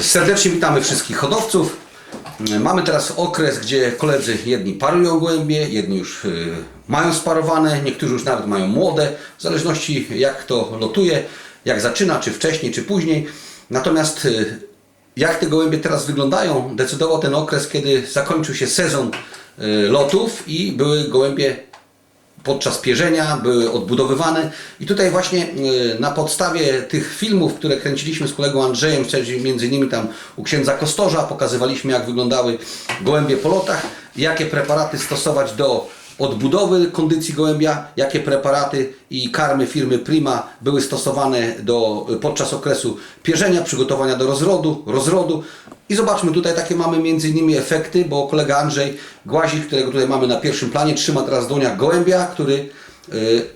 Serdecznie witamy wszystkich hodowców. Mamy teraz okres, gdzie koledzy jedni parują gołębie, jedni już y, mają sparowane, niektórzy już nawet mają młode, w zależności jak to lotuje, jak zaczyna, czy wcześniej, czy później. Natomiast y, jak te gołębie teraz wyglądają, decydował ten okres, kiedy zakończył się sezon y, lotów i były gołębie podczas pierzenia, były odbudowywane. I tutaj właśnie y, na podstawie tych filmów, które kręciliśmy z kolegą Andrzejem, między innymi tam u księdza Kostorza, pokazywaliśmy jak wyglądały gołębie po lotach, jakie preparaty stosować do odbudowy kondycji gołębia, jakie preparaty i karmy firmy Prima były stosowane do, podczas okresu pierzenia, przygotowania do rozrodu, rozrodu. I zobaczmy, tutaj takie mamy między innymi efekty, bo kolega Andrzej Głazik, którego tutaj mamy na pierwszym planie, trzyma teraz w dłoniach gołębia, który y,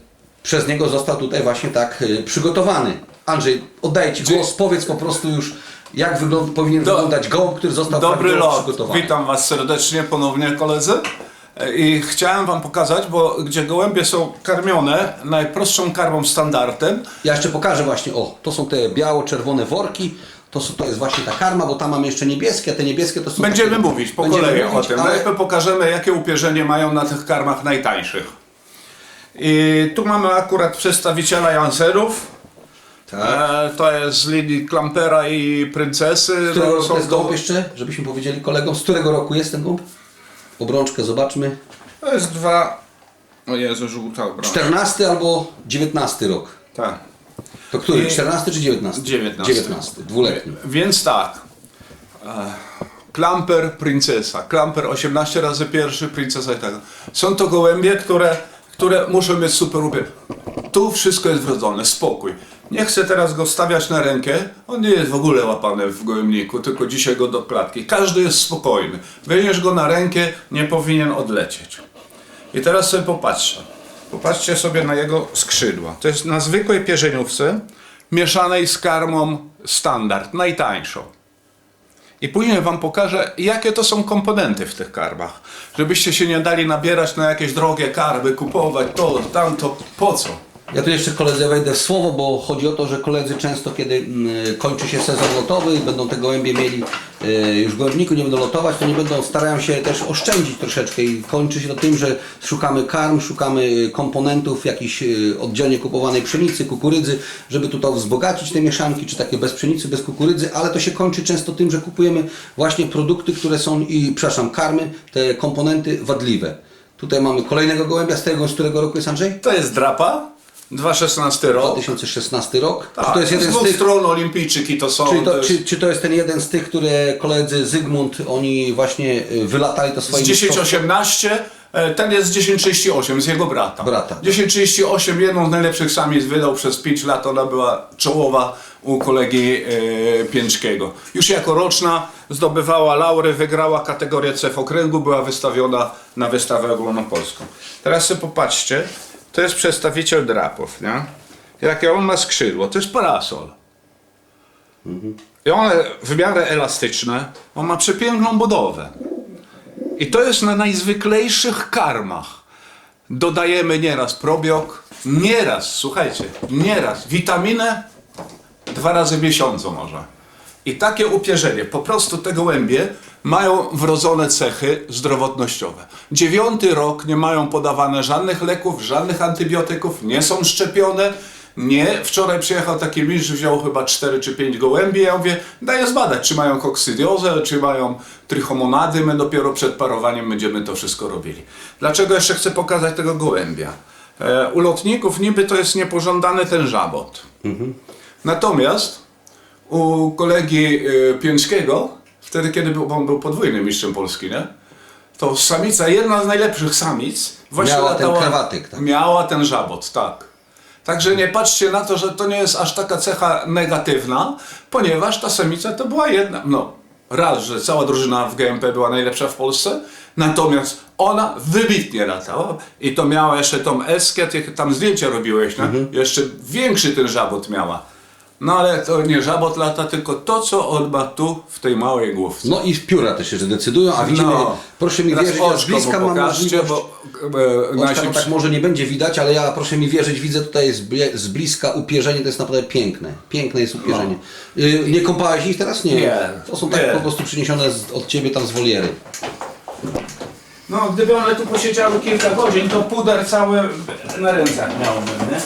przez niego został tutaj właśnie tak y, przygotowany. Andrzej, oddaję Ci głos, powiedz po prostu już, jak wygląd powinien Do- wyglądać gołąb, który został Dobry prawidłowo lot. przygotowany. Witam Was serdecznie ponownie koledzy. E, I chciałem Wam pokazać, bo gdzie gołębie są karmione najprostszą karmą standardem, Ja jeszcze pokażę właśnie, o, to są te biało-czerwone worki, to, są, to jest właśnie ta karma, bo tam mamy jeszcze niebieskie, a te niebieskie to są... będziemy takie- mówić po Będziemy kolei mówić, o tym. ale- Najpierw pokażemy jakie upierzenie mają na tych karmach najtańszych. I tu mamy akurat przedstawiciela Janserów. Tak. E, to jest z linii Klampera i Princesy. Z którego roku jest gołąb jeszcze, żebyśmy powiedzieli kolegom, z którego roku jest ten gołąb? Obrączkę zobaczmy. To jest dwa... O Jezu, żółta obrączka. 14 albo 19 rok. Tak. To który? I- 14 czy 19? 19. 19, dwuletni. Więc tak. E, Klamper, princesa. Klamper 18 razy pierwszy, princesa i tak. Są to gołębie, które, które muszą mieć super upie. Tu wszystko jest wrodzone, spokój. Nie chcę teraz go stawiać na rękę. On nie jest w ogóle łapany w gołębniku, tylko dzisiaj go do klatki. Każdy jest spokojny. Weźmiesz go na rękę, nie powinien odlecieć. I teraz sobie popatrzcie. Popatrzcie sobie na jego skrzydła. To jest na zwykłej pierzeniówce, mieszanej z karmą standard, najtańszą. I później Wam pokażę, jakie to są komponenty w tych karmach. Żebyście się nie dali nabierać na jakieś drogie karmy, kupować to, tamto. Po co? Ja tu jeszcze koledze wejdę w słowo, bo chodzi o to, że koledzy często, kiedy mm, kończy się sezon lotowy i będą te gołębie mieli e, już w gołębniku, nie będą lotować, to nie będą, starają się też oszczędzić troszeczkę i kończy się to tym, że szukamy karm, szukamy komponentów jakiejś e, oddzielnie kupowanej pszenicy, kukurydzy, żeby tutaj wzbogacić te mieszanki, czy takie bez pszenicy, bez kukurydzy, ale to się kończy często tym, że kupujemy właśnie produkty, które są i, przepraszam, karmy, te komponenty wadliwe. Tutaj mamy kolejnego gołębia, z tego, z którego roku jest Andrzej? To jest drapa, 2,16 rok. 2016 rok. Tak, czy to jest jeden z dwóch tych, stron olimpijczyki to są. czyli to czy, czy to jest ten jeden z tych, które koledzy Zygmunt, oni właśnie y, wylatali to z swoimi 10,18, e, ten jest z 10,38 z jego brata. Brata. 10,38, jedną z najlepszych samic wydał przez 5 lat, ona była czołowa u kolegi e, Pięczkiego. Już jako roczna zdobywała laury, wygrała kategorię C w okręgu, była wystawiona na wystawę ogólnopolską. Teraz sobie popatrzcie, to jest przedstawiciel drapów, nie? Jakie on ma skrzydło, to jest parasol. I one w miarę elastyczne, on ma przepiękną budowę. I to jest na najzwyklejszych karmach. Dodajemy nieraz probiok, nieraz, słuchajcie, nieraz witaminę dwa razy w miesiącu może. I takie upierzenie, po prostu te gołębie mają wrodzone cechy zdrowotnościowe. Dziewiąty rok nie mają podawane żadnych leków, żadnych antybiotyków, nie są szczepione. Nie, wczoraj przyjechał taki mistrz, wziął chyba 4 czy 5 gołębi. Ja mówię, daję zbadać, czy mają koksydiozę, czy mają trichomonady. My dopiero przed parowaniem będziemy to wszystko robili. Dlaczego jeszcze chcę pokazać tego gołębia? E, u lotników niby to jest niepożądany ten żabot. Natomiast u kolegi y, Pięczkiego, wtedy kiedy był, on był podwójnym mistrzem Polski, nie? To samica, jedna z najlepszych samic, właśnie Miała ten latała- krawatyk, tak. Miała ten żabot, tak. Także nie patrzcie na to, że to nie jest aż taka cecha negatywna, ponieważ ta samica to była jedna, no raz, że cała drużyna w GMP była najlepsza w Polsce, natomiast ona wybitnie latała i to miała jeszcze tą eskę, ty tam zdjęcia robiłeś, nie? jeszcze większy ten żabot miała. No ale to nie żabot lata, tylko to, co on ma tu w tej małej główce. No i pióra też się decydują, a widzimy, proszę mi No. Teraz wierzyć, ja z bliska mam możliwość... bo e, nasi tak może nie będzie widać, ale ja proszę mi wierzyć, widzę tutaj z, z bliska upierzenie, to jest naprawdę piękne. Piękne jest upierzenie. Y, nie kąpałeś ich teraz? Nie. Nie, To są tak nie. po prostu przyniesione z, od ciebie tam z woliery. No, gdyby one tu posiedziały kilka godzin, to puder cały na rękach miałbym, nie?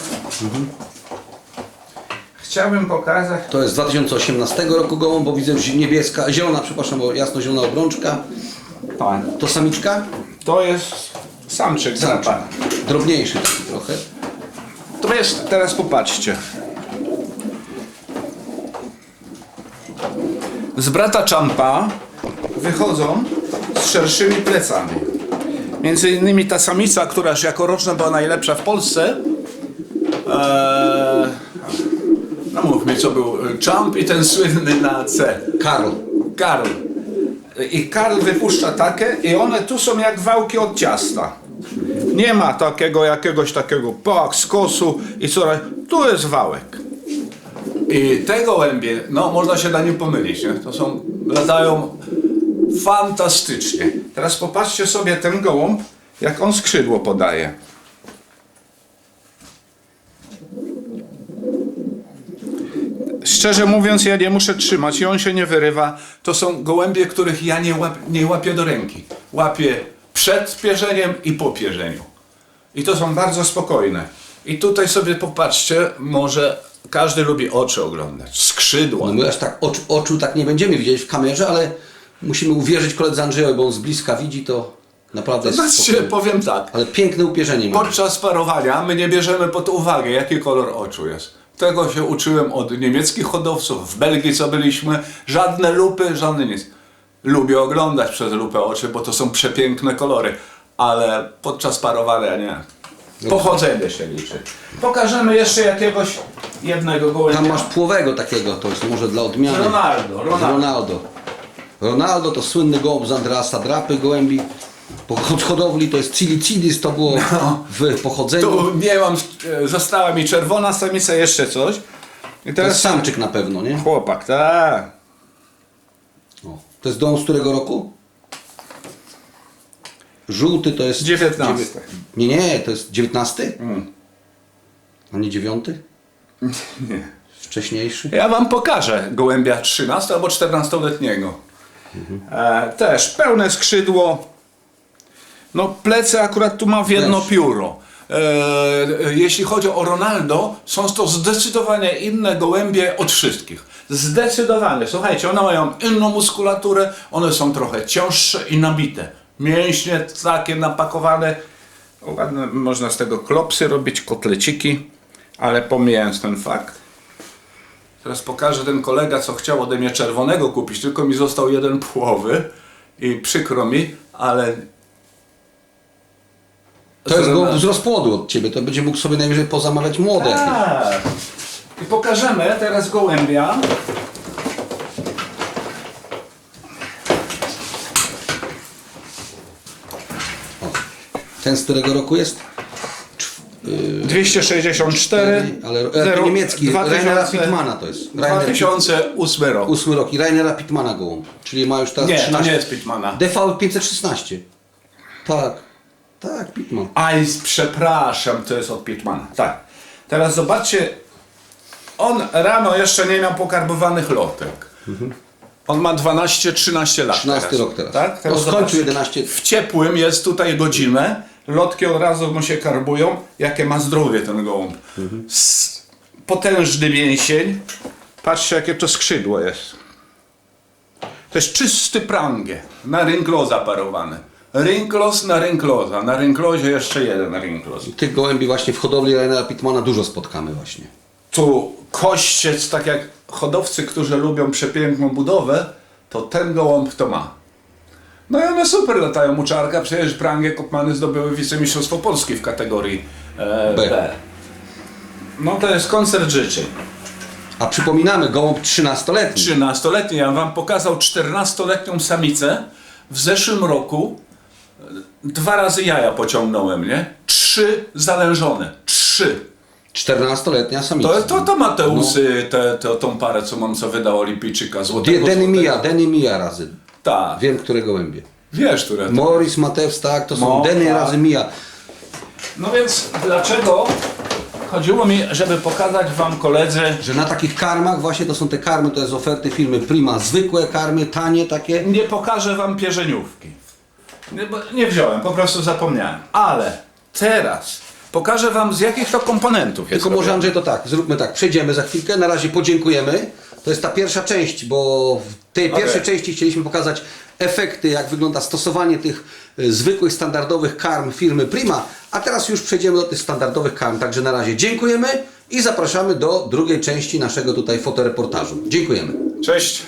Chciałbym pokazać. To jest z 2018 roku gołąb, bo widzę że niebieska, zielona, przepraszam, bo jasno-zielona obrączka. Tak. To samiczka? To jest samczyk Samczyk. zapa. Drobniejszy taki trochę. To jest, teraz popatrzcie. Z brata Czampa wychodzą z szerszymi plecami. Między innymi ta samica, która już jako roczna była najlepsza w Polsce. Eee, no mówmy, co był Czamp i ten słynny na C. Karl. Karl. I Karl wypuszcza takie i one tu są jak wałki od ciasta. Nie ma takiego jakiegoś takiego pak, skosu i co. Tu jest wałek. I te gołębie, no można się na nim pomylić, nie? To są, latają fantastycznie. Teraz popatrzcie sobie ten gołąb, jak on skrzydło podaje. Szczerze mówiąc, ja nie muszę trzymać i on się nie wyrywa. To są gołębie, których ja nie, łap, nie łapię do ręki. Łapię przed pierzeniem i po pierzeniu. I to są bardzo spokojne. I tutaj sobie popatrzcie, może każdy lubi oczy oglądać, skrzydła. No my aż tak oczu, oczu tak nie będziemy widzieć w kamerze, ale musimy uwierzyć koledze Andrzejowi, bo on z bliska widzi to naprawdę jest Znaczy, powiem tak, Ale piękne upierzenie podczas parowania my nie bierzemy pod uwagę, jaki kolor oczu jest. Tego się uczyłem od niemieckich hodowców, w Belgii co byliśmy, żadne lupy, żadne nic. Lubię oglądać przez lupę oczy, bo to są przepiękne kolory, ale podczas parowania nie. Pochodzenie się liczy. Pokażemy jeszcze jakiegoś jednego gołębia. Tam masz płowego takiego, to jest może dla odmiany. Ronaldo, Ronaldo. Ronaldo. Ronaldo to słynny gołąb z Andreasa Drapy, gołębi. Po od hodowli to jest Cilicidis, to było w pochodzeniu. Tu nie mam, e, została mi czerwona samica, jeszcze coś. I To jest teraz samczyk na pewno, nie? chłopak, tak. To jest dom z którego roku? Żółty to jest... 19. dziewię- Nie, nie, to jest 19? Mm. A nie 9? Nie. Wcześniejszy? Ja wam pokażę gołębia 13 albo 14-letniego. E, też pełne skrzydło. No plecy akurat tu ma w jedno Też. pióro. E, jeśli chodzi o Ronaldo, są to zdecydowanie inne gołębie od wszystkich. Zdecydowanie. Słuchajcie, one mają inną muskulaturę, one są trochę cięższe i nabite. Mięśnie takie napakowane. Ładne, można z tego klopsy robić, kotleciki, ale pomijając ten fakt. Teraz pokażę ten kolega, co chciał ode mnie czerwonego kupić, tylko mi został jeden płowy i przykro mi, ale... To jest gołąb z rozpłodu od Ciebie, to będzie mógł sobie najwyżej pozamawiać młode. jakieś. Tak. I pokażemy teraz gołębia. Ten z którego roku jest? 264, Ale e, to niemiecki, 2000 Rainera Pittmana to jest. Rainer, 2008 rok. ósmy rok i Rainera Pittmana gołąb. Czyli ma już teraz Nie, to 13. nie jest Pitmana. DV 516. Tak. Tak, Pittman. Aj, przepraszam, to jest od Pitmana. Tak. Teraz zobaczcie, on rano jeszcze nie miał pokarbowanych lotek. On ma 12-13 lat 13 teraz. rok teraz. Tak? No, teraz skończył zobaczcie. 11. W ciepłym jest tutaj godzinę, lotki od razu mu się karbują, jakie ma zdrowie ten gołąb. S- potężny mięsień. Patrzcie, jakie to skrzydło jest. To jest czysty prangie, na rynkloza parowany. Rynklos na rynkloza, na rynklozie jeszcze jeden rynklos. Tych gołębi właśnie w hodowli Rainera Pittmana dużo spotkamy właśnie. Tu kościec, tak jak hodowcy, którzy lubią przepiękną budowę, to ten gołąb to ma. No i one super latają. Muczarka, przecież Prangie Kopmany zdobyły wicemistrzostwo Polski w kategorii e, B. B. No to jest koncert życzeń. A przypominamy, gołąb 13-letni. 13-letni, ja wam pokazał 14-letnią samicę. W zeszłym roku dwa razy jaja pociągnąłem, nie? Trzy zalężone. Trzy. 14-letnia samica. To, to, to Mateusy, te, te, tą parę, co mam, co wydał Olimpijczyka złotego. Denny. Mia, Denny Mia razy. Tak, Wiem, które gołębie. wiesz, które to. Morris, tak, to są No, Denny tak. razy Mia. No więc dlaczego? Chodziło mi, żeby pokazać wam koledzy, Że na takich karmach, właśnie to są te karmy, to jest oferty firmy Prima. Zwykłe karmy, tanie takie. nie pokażę wam pierzeniówki. Nie, bo nie wziąłem, po prostu zapomniałem. Ale teraz pokażę wam z jakich to komponentów jest Tylko może robione. Andrzej to tak, zróbmy tak, przejdziemy za chwilkę, na razie podziękujemy. To jest ta pierwsza część, bo w tej Okej. pierwszej części chcieliśmy pokazać efekty, jak wygląda stosowanie tych y, zwykłych, standardowych karm firmy Prima, a teraz już przejdziemy do tych standardowych karm, także na razie dziękujemy i zapraszamy do drugiej części naszego tutaj fotoreportażu. Dziękujemy. Cześć.